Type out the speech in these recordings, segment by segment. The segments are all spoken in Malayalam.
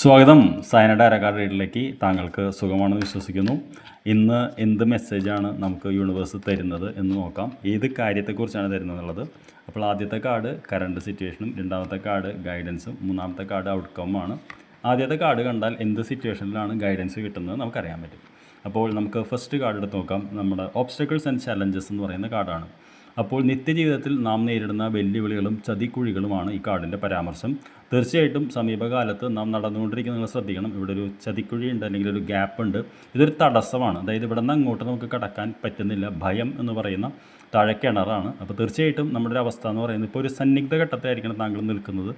സ്വാഗതം. സയനയുടെ അരക്കാട് റീഡിലേക്ക് താങ്കൾക്ക് സുഖമാണെന്ന് വിശ്വസിക്കുന്നു. ഇന്ന് എന്ത് മെസ്സേജാണ് നമുക്ക് യൂണിവേഴ്സ് തരുന്നത് എന്ന് നോക്കാം. ഏത് കാര്യത്തെക്കുറിച്ചാണ് തരുന്നത് എന്നുള്ളത് അപ്പോൾ ആദ്യത്തെ കാർഡ് കറണ്ട് സിറ്റുവേഷനും രണ്ടാമത്തെ കാർഡ് ഗൈഡൻസും മൂന്നാമത്തെ കാർഡ് ഔട്ട്കമ്മാണ് ആദ്യത്തെ കാർഡ് കണ്ടാൽ എന്ത് സിറ്റുവേഷനിലാണ് ഗൈഡൻസ് കിട്ടുന്നത് നമുക്കറിയാൻ പറ്റും. അപ്പോൾ നമുക്ക് ഫസ്റ്റ് കാർഡ് എടുത്ത് നോക്കാം. നമ്മുടെ ഓബ്സ്റ്റക്കിൾസ് ആൻഡ് ചലഞ്ചസ് എന്ന് പറയുന്ന കാർഡാണ്. അപ്പോൾ നിത്യജീവിതത്തിൽ നാം നേരിടുന്ന വെല്ലുവിളികളും ചതിക്കുഴികളുമാണ് ഈ കാർഡിന്റെ പരാമർശം. തീർച്ചയായിട്ടും സമീപകാലത്ത് നാം നടന്നുകൊണ്ടിരിക്കുന്ന നിങ്ങൾ ശ്രദ്ധിക്കണം. ഇവിടെ ഒരു ചതിക്കുഴി ഉണ്ട് അല്ലെങ്കിൽ ഒരു ഗ്യാപ്പ് ഉണ്ട്. ഇതൊരു തടസ്സമാണ്. അതായത് ഇവിടെ നിന്ന് അങ്ങോട്ട് നമുക്ക് കടക്കാൻ പറ്റുന്നില്ല. ഭയം എന്ന് പറയുന്ന താഴെ കിണറാണ് അപ്പോൾ തീർച്ചയായിട്ടും നമ്മുടെ ഒരു അവസ്ഥ എന്ന് പറയുന്നത് ഇപ്പോൾ ഒരു സന്നിഗ്ധ ഘട്ടത്തിലായിരിക്കണം താങ്കൾ നിൽക്കുന്നത്.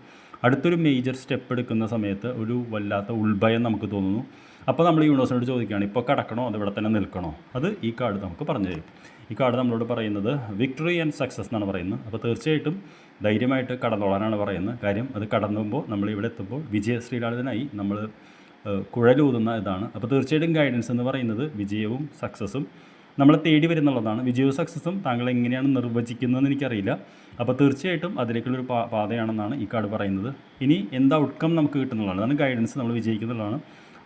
അടുത്തൊരു മേജർ സ്റ്റെപ്പ് എടുക്കുന്ന സമയത്ത് ഒരു വല്ലാത്ത ഉൾഭയം നമുക്ക് തോന്നുന്നു. അപ്പോൾ നമ്മൾ യൂണിവേഴ്സിനോട് ചോദിക്കുകയാണ് ഇപ്പോൾ കടക്കണോ? അത് ഇവിടെ തന്നെ നിൽക്കണോ? അത് ഈ കാർഡ് നമുക്ക് പറഞ്ഞു തരും. ഈ കാർഡ് നമ്മളോട് പറയുന്നത് വിക്ടറി ആൻഡ് സക്സസ് എന്നാണ് പറയുന്നത്. അപ്പോൾ തീർച്ചയായിട്ടും ധൈര്യമായിട്ട് കടന്നോളാനാണ് പറയുന്നത്. കാര്യം അത് കടന്നുമ്പോൾ നമ്മൾ ഇവിടെ എത്തുമ്പോൾ വിജയശ്രീലാളിതനായി നമ്മൾ കുഴലൂതുന്ന ഇതാണ്. അപ്പോൾ തീർച്ചയായിട്ടും ഗൈഡൻസ് എന്ന് പറയുന്നത് വിജയവും സക്സസ്സും നമ്മളെ തേടി വരുന്നുള്ളതാണ്. വിജയവും സക്സസ്സും താങ്കൾ എങ്ങനെയാണ് നിർവചിക്കുന്നതെന്ന് എനിക്കറിയില്ല. അപ്പോൾ തീർച്ചയായിട്ടും അതിലേക്കുള്ളൊരു പാതയാണെന്നാണ് ഈ കാർഡ് പറയുന്നത്. ഇനി എന്ത് ഔട്ട്കം നമുക്ക് കിട്ടുന്നുള്ളതാണ്. അതാണ് ഗൈഡൻസ് നമ്മൾ വിജയിക്കുന്നുള്ളതാണ്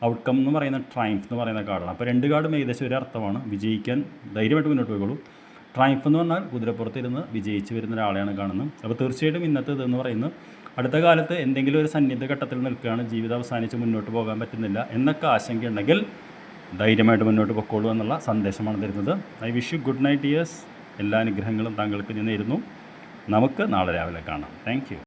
ഔട്ട്കം എന്ന് പറയുന്ന ട്രൈംഫ് എന്ന് പറയുന്ന കാർഡാണ്. അപ്പോൾ രണ്ട് കാർഡും ഏകദേശം ഒരു അർത്ഥമാണ്. വിജയിക്കാൻ ധൈര്യമായിട്ട് മുന്നോട്ട് പോയിക്കോളൂ. ട്രൈംഫ് എന്ന് പറഞ്ഞാൽ കുതിരപ്പുറത്തിരുന്ന് വിജയിച്ച് വരുന്ന ഒരാളെയാണ് കാണുന്നത്. അപ്പോൾ തീർച്ചയായിട്ടും ഇന്നത്തെ ഇതെന്ന് പറയുന്നത് അടുത്ത കാലത്ത് എന്തെങ്കിലും ഒരു സന്നിധ ഘട്ടത്തിൽ നിൽക്കുകയാണ് ജീവിതം അവസാനിച്ച് മുന്നോട്ട് പോകാൻ പറ്റുന്നില്ല എന്നൊക്കെ ആശങ്കയുണ്ടെങ്കിൽ ധൈര്യമായിട്ട് മുന്നോട്ട് പൊക്കോളൂ എന്നുള്ള സന്ദേശമാണ് തരുന്നത്. I wish you good night years എല്ലാ അനുഗ്രഹങ്ങളും താങ്കൾക്ക് നേരുന്നു. നമുക്ക് നാളെ രാവിലെ കാണാം. താങ്ക്